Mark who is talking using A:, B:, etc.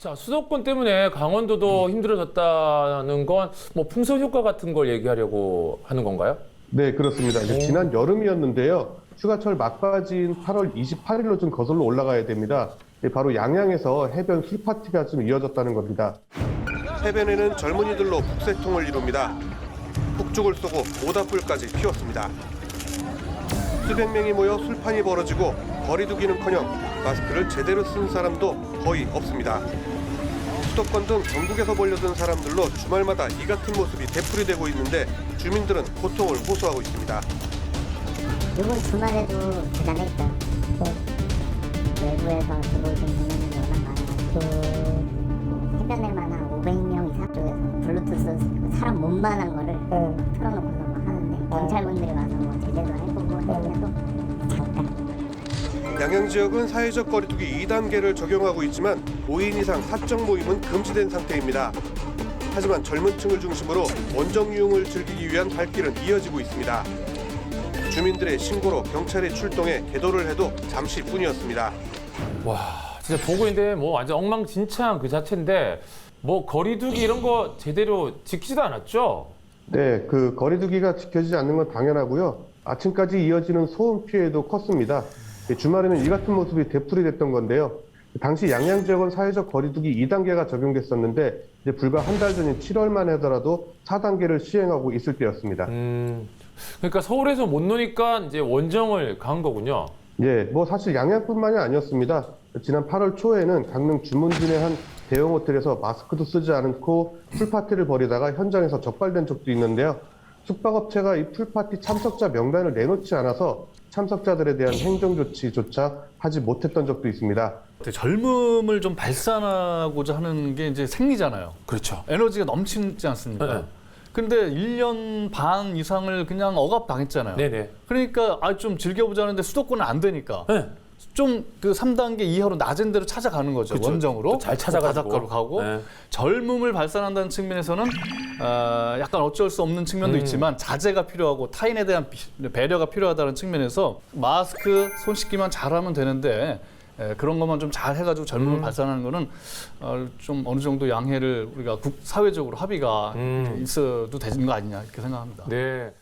A: 자, 수도권 때문에 강원도도 힘들어졌다는 건 뭐 풍선 효과 같은 걸 얘기하려고 하는 건가요?
B: 네, 그렇습니다. 이제 지난 여름이었는데요. 휴가철 막바지인 8월 28일로 좀 거슬러 올라가야 됩니다. 예, 바로 양양에서 해변 술 파티가 좀 이어졌다는 겁니다. 해변에는 젊은이들로 북새통을 이룹니다. 북죽을 쏘고 모닥불까지 피웠습니다. 수백 명이 모여 술판이 벌어지고 거리두기는커녕 마스크를 제대로 쓴 사람도 거의 없습니다. 수도권 등 전국에서 몰려든 사람들로 주말마다 이 같은 모습이 되풀이되고 있는데 주민들은 고통을 호소하고 있습니다.
C: 이번 주말에도 대단했다. 외부에서 들어오신 분들이 워낙 많아가지고 해변에 만 한 500명 이상 쪽에서 블루투스 사람 몸만한 거를 틀어놓고서 막 하는데 경찰분들이 와서 뭐 제재도 해보고 잠깐
B: 양양 지역은 사회적 거리두기 2단계를 적용하고 있지만 5인 이상 사적 모임은 금지된 상태입니다. 하지만 젊은 층을 중심으로 원정 유흥을 즐기기 위한 발길은 이어지고 있습니다. 주민들의 신고로 경찰이 출동해 계도를 해도 잠시뿐이었습니다.
A: 와, 진짜 보고 있는데 뭐 완전 엉망진창 그 자체인데 뭐 거리두기 이런 거 제대로 지키지도 않았죠?
B: 네, 그 거리두기가 지켜지지 않는 건 당연하고요. 아침까지 이어지는 소음 피해도 컸습니다. 예, 주말에는 이 같은 모습이 되풀이됐던 건데요. 당시 양양 지역은 사회적 거리두기 2단계가 적용됐었는데 이제 불과 한 달 전인 7월만 하더라도 4단계를 시행하고 있을 때였습니다.
A: 음, 그러니까 서울에서 못 노니까 이제 원정을 간 거군요.
B: 예, 뭐 사실 양양뿐만이 아니었습니다. 지난 8월 초에는 강릉 주문진의 한 대형 호텔에서 마스크도 쓰지 않고 풀파티를 벌이다가 현장에서 적발된 적도 있는데요. 숙박업체가 이 풀파티 참석자 명단을 내놓지 않아서 참석자들에 대한 행정조치조차 하지 못했던 적도 있습니다.
D: 젊음을 좀 발산하고자 하는 게 이제 생리잖아요.
A: 그렇죠.
D: 에너지가 넘치지 않습니까?
A: 네.
D: 근데 1년 반 이상을 그냥 억압당했잖아요.
A: 네네.
D: 그러니까 아 좀 즐겨보자는데 수도권은 안 되니까
A: 네.
D: 좀 그 3단계 이하로 낮은 데로 찾아가는 거죠.
A: 그쵸.
D: 원정으로.
A: 또잘 찾아가지고.
D: 바닷가로 가고
A: 네.
D: 젊음을 발산한다는 측면에서는 어, 약간 어쩔 수 없는 측면도
A: 음.
D: 있지만 자제가 필요하고 타인에 대한 비- 배려가 필요하다는 측면에서 마스크 손 씻기만 잘하면 되는데 에, 그런 것만 좀 잘 해가지고 젊음을
A: 음.
D: 발산하는 거는 어, 좀 어느 정도 양해를 우리가 국 사회적으로 합의가
A: 음.
D: 있어도 되는 거 아니냐 이렇게 생각합니다.
A: 네.